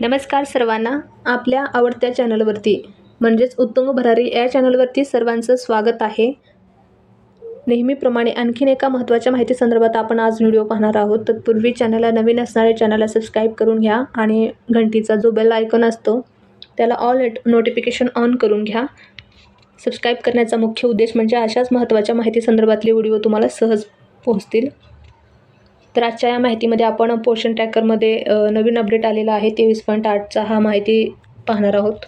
नमस्कार सर्वांना आपल्या आवडत्या चॅनलवरती म्हणजेच उत्तुंग भरारी या चॅनलवरती सर्वांचं स्वागत आहे. नेहमीप्रमाणे आणखीन एका महत्त्वाच्या माहिती संदर्भात आपण आज व्हिडिओ पाहणार आहोत. तत्पूर्वी चॅनलला नवीन असणाऱ्या चॅनलला सबस्क्राईब करून घ्या आणि घंटीचा जो बेल आयकॉन असतो त्याला ऑल नोटिफिकेशन ऑन करून घ्या. सबस्क्राईब करण्याचा मुख्य उद्देश म्हणजे अशाच महत्त्वाच्या माहिती संदर्भातले व्हिडिओ तुम्हाला सहज पोहोचतील. तर आजच्या या माहितीमध्ये आपण पोषण ट्रॅकरमध्ये नवीन अपडेट आलेला आहे. तेवीस पॉईंट आठचा हा माहिती पाहणार आहोत.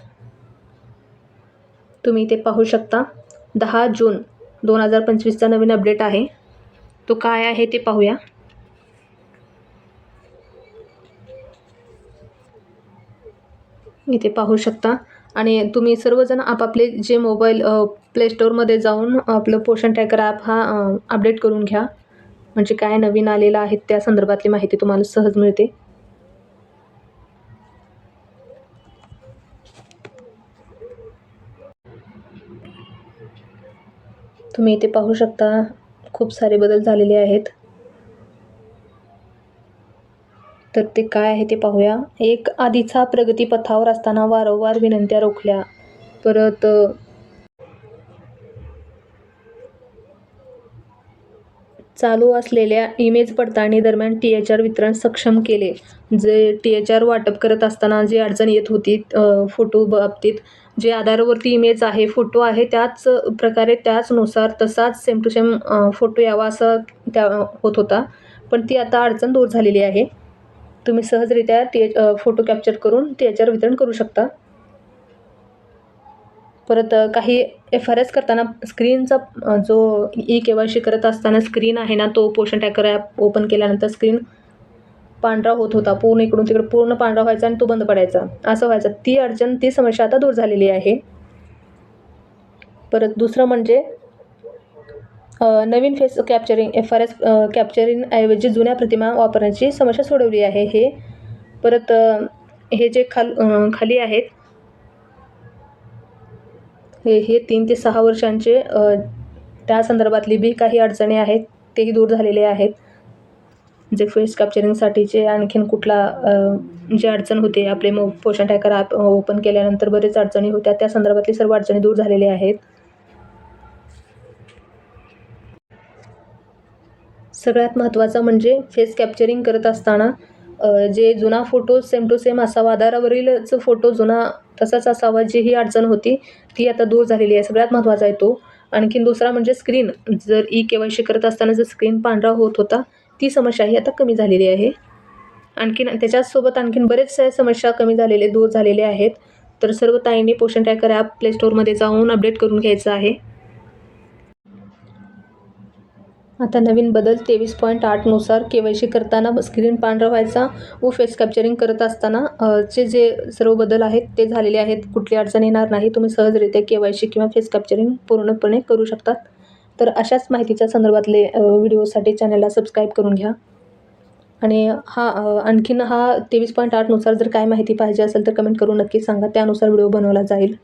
तुम्ही इथे पाहू शकता दहा जून दोन हजार पंचवीसचा नवीन अपडेट आहे. तो काय आहे ते पाहूया. इथे पाहू शकता. आणि तुम्ही सर्वजण आपापले जे मोबाईल प्ले स्टोअरमध्ये जाऊन आपलं पोषण ट्रॅकर ॲप हा अपडेट करून घ्या. म्हणजे काय नवीन आलेलं आहे त्या संदर्भातली माहिती तुम्हाला सहज मिळते? तुम्ही इथे पाहू शकता खूप सारे बदल झालेले आहेत. तर ते काय आहे ते पाहूया. एक आधीचा प्रगतीपथावर असताना वारंवार विनंत्या रोखल्या. परत चालू असलेल्या इमेज पडताळणी दरम्यान टी एच आर वितरण सक्षम केले. जे टी एच आर वाटप करत असताना जी अडचण येत होती फोटो बाबतीत जे आधारावरती इमेज आहे फोटो आहे त्याच प्रकारे त्याचनुसार तसाच सेम टू सेम फोटो यावा असं त्या होत होता. पण ती आता अडचण दूर झालेली आहे. तुम्ही सहजरित्या टी एच फोटो कॅप्चर करून टी एच आर वितरण करू शकता. परत काही एफ आर एस करताना स्क्रीनचा जो ई के वाय सी करत असताना स्क्रीन आहे ना तो पोषण ट्रॅकर ॲप ओपन केल्यानंतर स्क्रीन पांढरा होत होता. पूर्ण इकडून तिकडे पूर्ण पांढरा व्हायचा आणि तो बंद पडायचा. असं व्हायचं. ती अडचण ती समस्या आता दूर झालेली आहे. परत दुसरं म्हणजे नवीन face capturing F R S capturing ऐवजी जुन्या प्रतिमा वापरण्याची समस्या सोडवली आहे. हे परत हे जे खाल खाली आहेत हे हे तीन ते सहा वर्षांचे त्या संदर्भातली बी काही अडचणी आहेत तेही दूर झालेले आहेत. जे फेस कॅप्चरिंगसाठीचे आणखीन कुठला जे अडचण होते आपले मग पोषण टॅकर ॲप ओपन केल्यानंतर बरेच अडचणी होत्या त्या संदर्भातली सर्व अडचणी दूर झालेल्या आहेत. सगळ्यात महत्त्वाचं म्हणजे फेस कॅप्चरिंग करत असताना जे जुना फोटो सेम टू सेम असावा आधारावरीलच फोटो जुना तसाच असावा जी ही अडचण होती ती आता दूर झालेली आहे. सगळ्यात महत्त्वाचा आहे तो. आणखीन दुसरा म्हणजे स्क्रीन जर ई के वाय सी करत असताना जर स्क्रीन पांढरा होत होता ती समस्या ही आता कमी झालेली आहे. आणखीन त्याच्यासोबत आणखीन बरेचशा समस्या कमी झालेले दूर झालेल्या आहेत. तर सर्व ताईंनी पोषण ट्रॅकर ॲप प्ले स्टोअरमध्ये जाऊन अपडेट करून घ्यायचं आहे. आता नवीन बदल तेवीस पॉईंट आठनुसार के वाय सी करताना स्क्रीन पांढरा व्हायचा. व फेस कॅप्चरिंग करत असताना चे जे सर्व बदल आहेत ते झालेले आहेत. कुठली अडचण येणार नाही. तुम्ही सहजरित्या के वाय सी किंवा फेस कॅप्चरिंग पूर्णपणे करू शकतात. तर अशाच माहितीच्या संदर्भातले व्हिडिओसाठी चॅनलला सबस्क्राईब करून घ्या. आणि हा आणखीन हा तेवीस पॉईंट आठनुसार जर काय माहिती पाहिजे असेल तर कमेंट करून नक्की सांगा. त्यानुसार व्हिडिओ बनवला जाईल.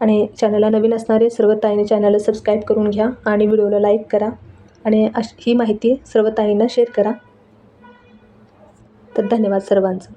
आणि चॅनलला नवीन असणारे सर्व ताईने चॅनलला सबस्क्राईब करून घ्या आणि व्हिडिओला लाईक करा. आणि अश ही माहिती सर्व ताईंना शेअर करा. तर धन्यवाद सर्वांचं.